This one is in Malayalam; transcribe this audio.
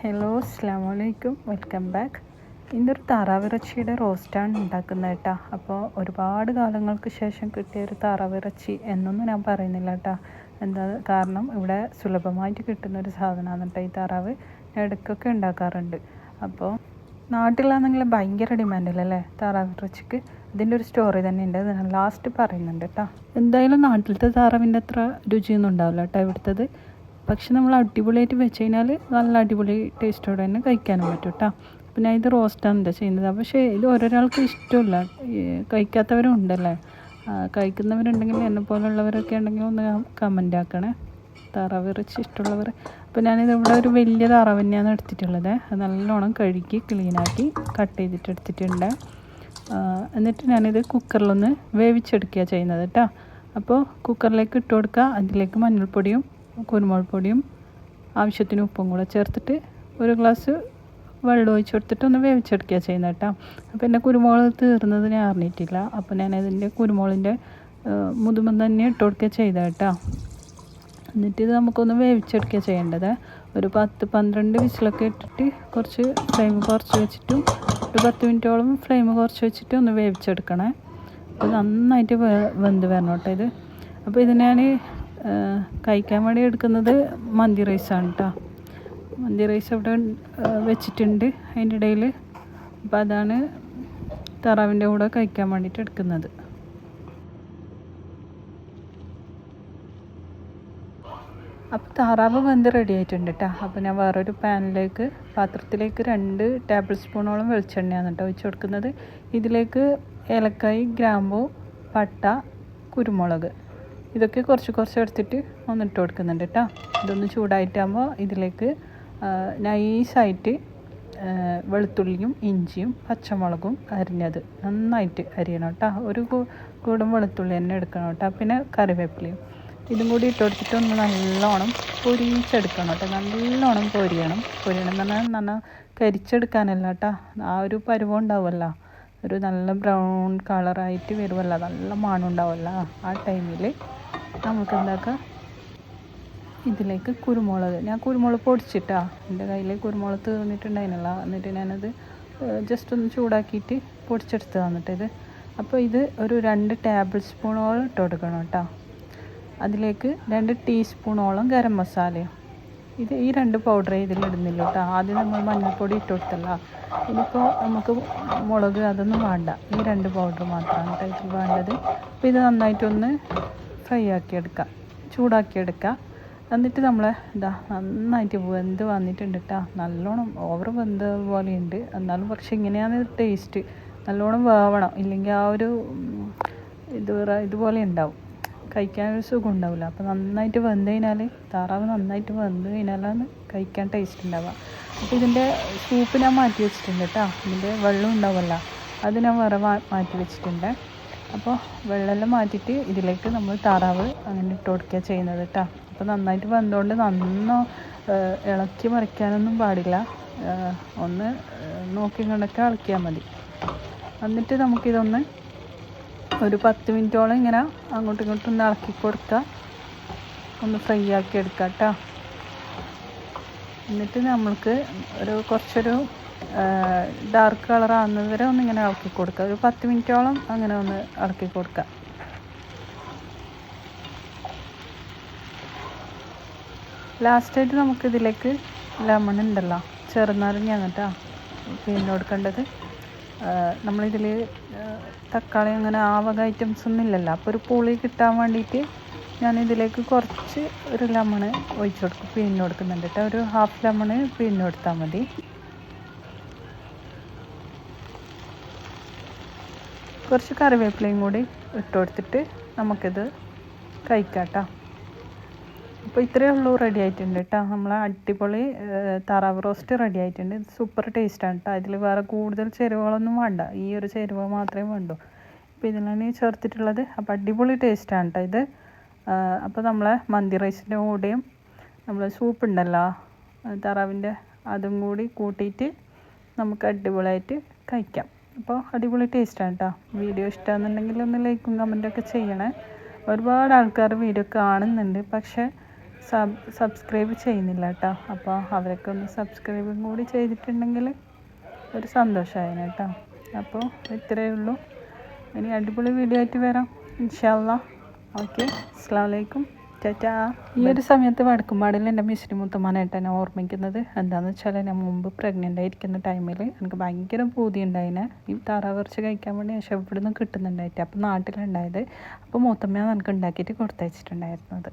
ഹലോ അസ്സാം വലൈക്കും വെൽക്കം ബാക്ക് ഇന്നൊരു താറാവിറച്ചിയുടെ റോസ്റ്റാണ് ഉണ്ടാക്കുന്നത് കേട്ടോ. അപ്പോൾ ഒരുപാട് കാലങ്ങൾക്ക് ശേഷം കിട്ടിയ ഒരു താറാവിറച്ചി എന്നൊന്നും ഞാൻ പറയുന്നില്ല കേട്ടോ. എന്താ കാരണം ഇവിടെ സുലഭമായിട്ട് കിട്ടുന്ന ഒരു സാധനമാണ് കേട്ടോ ഈ താറാവ്. ഞാൻ ഇടയ്ക്കൊക്കെ ഉണ്ടാക്കാറുണ്ട്. അപ്പോൾ നാട്ടിലാണെങ്കിൽ ഭയങ്കര ഡിമാൻഡല്ലേ താറാവിറച്ചിക്ക്. ഇതിന്റെ ഒരു സ്റ്റോറി തന്നെ ഉണ്ട്. അത് ഞാൻ ലാസ്റ്റ് പറയുന്നുണ്ട് കേട്ടോ. എന്തായാലും നാട്ടിലത്തെ താറാവിന്റെ അത്ര രുചിയൊന്നും ഉണ്ടാവില്ല കേട്ടോ ഇവിടുത്തത്. പക്ഷെ നമ്മൾ അടിപൊളിയായിട്ട് വെച്ച് കഴിഞ്ഞാൽ നല്ല അടിപൊളി ടേസ്റ്റോടെ തന്നെ കഴിക്കാനും പറ്റും കേട്ടോ അപ്പം ഞാൻ ഇത് റോസ്റ്റാണ് ചെയ്യുന്നത്. പക്ഷേ ഇത് ഓരോരാൾക്ക് ഇഷ്ടമില്ല. കഴിക്കാത്തവരും ഉണ്ടല്ലേ കഴിക്കുന്നവരുണ്ടെങ്കിൽ എന്നെ പോലുള്ളവരൊക്കെ ഉണ്ടെങ്കിൽ ഒന്ന് കമന്റ് ആക്കണേ. താറാവ് ഇറച്ചി ഇഷ്ടമുള്ളവർ അപ്പോൾ ഞാനിത് ഇവിടെ ഒരു വലിയ താറാവ് തന്നെയാണ് എടുത്തിട്ടുള്ളത്. നല്ലോണം കഴുകി ക്ലീനാക്കി കട്ട് ചെയ്തിട്ട് എടുത്തിട്ടുണ്ട്. എന്നിട്ട് ഞാനിത് കുക്കറിലൊന്ന് വേവിച്ചെടുക്കുക ചെയ്യുന്നത് കേട്ടോ അപ്പോൾ കുക്കറിലേക്ക് ഇട്ട് കൊടുക്കുക. അതിലേക്ക് മഞ്ഞൾപ്പൊടിയും കുരുമുളക് പൊടിയും ആവശ്യത്തിന് ഉപ്പും കൂടെ ചേർത്തിട്ട് ഒരു ഗ്ലാസ് വെള്ളം ഒഴിച്ച് കൊടുത്തിട്ട് ഒന്ന് വേവിച്ചെടുക്കുക ചെയ്യുന്നത് കേട്ടോ. അപ്പോൾ എന്റെ കുരുമുളക് തീർന്നത് ഞാൻ അറിഞ്ഞിട്ടില്ല. അപ്പോൾ ഞാൻ അതിന്റെ കുരുമുളകിന്റെ മുതുമം തന്നെ ഇട്ട് കൊടുക്കുക ചെയ്ത കേട്ടോ. എന്നിട്ട് ഇത് നമുക്കൊന്ന് വേവിച്ചെടുക്കുക ചെയ്യേണ്ടത്. ഒരു പത്ത് പന്ത്രണ്ട് വിസിലൊക്കെ ഇട്ടിട്ട് കുറച്ച് ഫ്ലെയിം കുറച്ച് വെച്ചിട്ടും ഒരു പത്ത് മിനിറ്റോളം ഫ്ലെയിം കുറച്ച് വെച്ചിട്ട് ഒന്ന് വേവിച്ചെടുക്കണേ. അപ്പോൾ നന്നായിട്ട് വെന്ത് വരണം കേട്ടോ ഇത്. അപ്പോൾ ഇത് ഞാൻ കഴിക്കാൻ വേണ്ടി എടുക്കുന്നത് മന്തി റൈസാണ് കേട്ടോ മന്തി റൈസ് അവിടെ വെച്ചിട്ടുണ്ട്. അതിന്റെ ഇടയിൽ അപ്പോൾ അതാണ് താറാവിന്റെ കൂടെ കഴിക്കാൻ വേണ്ടിയിട്ട് എടുക്കുന്നത്. അപ്പോൾ താറാവ് വെന്ത് റെഡി ആയിട്ടുണ്ട് കേട്ടോ അപ്പോൾ ഞാൻ വേറൊരു പാനിലേക്ക് പാത്രത്തിലേക്ക് രണ്ട് ടേബിൾ സ്പൂണോളം വെളിച്ചെണ്ണയാണ് കേട്ടോ ഒഴിച്ച് കൊടുക്കുന്നത്. ഇതിലേക്ക് ഏലക്കായി ഗ്രാമ്പു പട്ട കുരുമുളക്. ഇതൊക്കെ കുറച്ച് കുറച്ച് എടുത്തിട്ട് ഒന്ന് ഇട്ട് കൊടുക്കുന്നുണ്ട് കേട്ടോ. ഇതൊന്ന് ചൂടായിട്ടാകുമ്പോൾ ഇതിലേക്ക് നൈസായിട്ട് വെളുത്തുള്ളിയും ഇഞ്ചിയും പച്ചമുളകും അരിഞ്ഞത് നന്നായിട്ട് അരിയണം കേട്ടോ. ഒരു കൂടും വെളുത്തുള്ളി തന്നെ എടുക്കണം കേട്ടോ. പിന്നെ കറിവേപ്പിലയും. ഇതും കൂടി ഇട്ട് കൊടുത്തിട്ട് ഒന്ന് നല്ലോണം പൊരിച്ചെടുക്കണം കേട്ടോ. നല്ലോണം പൊരിയണം. പൊരിയണം എന്ന് പറഞ്ഞാൽ നന്ന കരിച്ചെടുക്കാനല്ല കേട്ടോ. ആ ഒരു പരുവം ഉണ്ടാവുമല്ലോ. ഒരു നല്ല ബ്രൗൺ കളറായിട്ട് വരുമല്ലോ. നല്ല മണം ഉണ്ടാവുമല്ലോ ആ ടൈമിൽ നമുക്ക് എന്താക്കുക ഇതിലേക്ക് കുരുമുളക്. ഞാൻ കുരുമുളക് പൊടിച്ചിട്ടാ. എന്റെ കയ്യിൽ കുരുമുളക് തീർന്നിട്ടുണ്ടായിരുന്നില്ല എന്നിട്ട് ഞാനത് ജസ്റ്റ് ഒന്ന് ചൂടാക്കിയിട്ട് പൊടിച്ചെടുത്ത് തന്നിട്ട് ഇത്. അപ്പോൾ ഇത് ഒരു രണ്ട് ടേബിൾ സ്പൂണോളം ഇട്ട് കൊടുക്കണം കേട്ടോ അതിലേക്ക് രണ്ട് ടീസ്പൂണോളം ഗരം മസാലയും ഇത് ഈ രണ്ട് പൗഡർ ഇതിലിടുന്നില്ല കേട്ടോ ആദ്യം നമ്മൾ മഞ്ഞൾപ്പൊടി ഇട്ട് കൊടുത്തല്ല. ഇനിയിപ്പോൾ നമുക്ക് മുളക് അതൊന്നും വേണ്ട. ഈ രണ്ട് പൗഡർ മാത്രമാണ് കേട്ടോ ഇതിൽ വേണ്ടത്. അപ്പോൾ ഇത് നന്നായിട്ടൊന്ന് ഫ്രൈ ആക്കിയെടുക്കുക ചൂടാക്കിയെടുക്കുക എന്നിട്ട് നമ്മൾ ഇതാ നന്നായിട്ട് വെന്ത് വന്നിട്ടുണ്ട് കേട്ടോ നല്ലോണം ഓവർ വെന്ത പോലെയുണ്ട്. എന്നാലും പക്ഷെ ഇങ്ങനെയാണ് ടേസ്റ്റ് നല്ലോണം വേവണം. ഇല്ലെങ്കിൽ ആ ഒരു ഇത് ഇതുപോലെ ഉണ്ടാവും. കഴിക്കാൻ ഒരു സുഖം ഉണ്ടാവില്ല. അപ്പോൾ നന്നായിട്ട് വെന്ത് കഴിഞ്ഞാൽ താറാവ് നന്നായിട്ട് വെന്ത് കഴിഞ്ഞാലാണ് കഴിക്കാൻ ടേസ്റ്റ് ഉണ്ടാവുക. അപ്പോൾ ഇതിന്റെ സൂപ്പ് ഞാൻ മാറ്റി വെച്ചിട്ടുണ്ട് കേട്ടോ ഇതിന്റെ വെള്ളം ഉണ്ടാവുമല്ലോ. അത് ഞാൻ വേറെ മാറ്റി വെച്ചിട്ടുണ്ട്. അപ്പോൾ വെള്ളമെല്ലാം മാറ്റിയിട്ട് ഇതിലേക്ക് നമ്മൾ താറാവ് അങ്ങനെ ഇട്ട് കൊടുക്കുക ചെയ്യുന്നത് കേട്ടോ അപ്പോൾ നന്നായിട്ട് വെന്തുകൊണ്ട് നന്നോ ഇളക്കി മറിക്കാനൊന്നും പാടില്ല. ഒന്ന് നോക്കി കണ്ടൊക്കെ ഇളക്കിയാൽ മതി. എന്നിട്ട് നമുക്കിതൊന്ന് ഒരു പത്ത് മിനിറ്റോളം ഇങ്ങനെ അങ്ങോട്ടും ഇങ്ങോട്ടും ഒന്ന് ഇളക്കി കൊടുക്കുക. ഒന്ന് ഫ്രൈ ആക്കി എടുക്കാം കേട്ടോ എന്നിട്ട് നമ്മൾക്ക് ഒരു കുറച്ചൊരു ഡാർക്ക് കളർ ആവുന്നത് വരെ ഒന്ന് ഇങ്ങനെ ഇളക്കി കൊടുക്കുക. ഒരു പത്ത് മിനിറ്റോളം അങ്ങനെ ഒന്ന് ഇളക്കി കൊടുക്കുക. ലാസ്റ്റായിട്ട് നമുക്ക് ഇതിലേക്ക് ലെമൺ ഉണ്ടല്ലോ. ചെറുനാരങ്ങ കേട്ടോ പിന്നെ കൊടുക്കേണ്ടത് നമ്മളിതിൽ തക്കാളി അങ്ങനെ ആ വക ഐറ്റംസ് ഒന്നും ഇല്ലല്ലോ. അപ്പോൾ ഒരു പുളി കിട്ടാൻ വേണ്ടിയിട്ട് ഞാൻ ഇതിലേക്ക് കുറച്ച് ഒരു ലെമൺ ഒഴിച്ച് കൊടുക്കും. പിഴിഞ്ഞ് കൊടുക്കുന്നുണ്ട് കേട്ടോ. ഒരു ഹാഫ് ലെമൺ പിഴിഞ്ഞ് കൊടുത്താൽ മതി. കുറച്ച് കറിവേപ്പിലയും കൂടി ഇട്ട് കൊടുത്തിട്ട് നമുക്കിത് കഴിക്കാം കേട്ടോ അപ്പോൾ ഇത്രയേ ഉള്ളൂ റെഡി ആയിട്ടുണ്ട് കേട്ടോ. നമ്മൾ അടിപൊളി താറാവ് റോസ്റ്റ് റെഡി ആയിട്ടുണ്ട്. ഇത് സൂപ്പർ ടേസ്റ്റാണ് കേട്ടോ. അതിൽ വേറെ കൂടുതൽ ചേരുവകളൊന്നും വേണ്ട. ഈ ഒരു ചേരുവ മാത്രമേ വേണ്ടൂ. അപ്പോൾ ഇതിലാണ് ചേർത്തിട്ടുള്ളത്. അപ്പോൾ അടിപൊളി ടേസ്റ്റാണ് കേട്ടോ ഇത്. അപ്പോൾ നമ്മളെ മന്തി റൈസിന്റെ കൂടെയും നമ്മൾ സൂപ്പ് ഉണ്ടല്ലോ താറാവിന്റെ അതും കൂടി കൂട്ടിയിട്ട് നമുക്ക് അടിപൊളിയായിട്ട് കഴിക്കാം. അപ്പോൾ അടിപൊളി ടേസ്റ്റാണ് കേട്ടോ വീഡിയോ ഇഷ്ടമാണെന്നുണ്ടെങ്കിൽ ഒന്ന് ലൈക്കും കമന്റൊക്കെ ചെയ്യണേ. ഒരുപാട് ആൾക്കാർ വീഡിയോ കാണുന്നുണ്ട് പക്ഷേ സബ് സബ്സ്ക്രൈബ് ചെയ്യുന്നില്ല കേട്ടോ അപ്പോൾ അവരൊക്കെ ഒന്ന് സബ്സ്ക്രൈബും കൂടി ചെയ്തിട്ടുണ്ടെങ്കിൽ ഒരു സന്തോഷമായിരുന്നു കേട്ടോ അപ്പോൾ ഇത്രയേ ഉള്ളൂ. ഇനി അടിപൊളി വീഡിയോ ആയിട്ട് വരാം. ഇൻഷാല്ല ഓക്കെ അസ്സാം വലൈക്കും ചേച്ചാ ഈ ഒരു സമയത്ത് വടക്കുംപാടിൽ എന്റെ മിശ്രി മുത്തമ്മാനായിട്ട് എന്നെ ഓർമ്മിക്കുന്നത് എന്താണെന്ന് വെച്ചാൽ ഞാൻ മുമ്പ് പ്രഗ്നന്റ് ആയിരിക്കുന്ന ടൈമിൽ എനിക്ക് ഭയങ്കര പൂതി ഉണ്ടായിനെ. ഈ താറാവിറച്ചി കഴിക്കാൻ വേണ്ടി പക്ഷെ ഇവിടെ നിന്ന് കിട്ടുന്നുണ്ടായിട്ട് അപ്പോൾ നാട്ടിലുണ്ടായത്. അപ്പോൾ മൂത്തമ്മയാണ് എനിക്ക് ഉണ്ടാക്കിയിട്ട് കൊടുത്തയച്ചിട്ടുണ്ടായിരുന്നത്.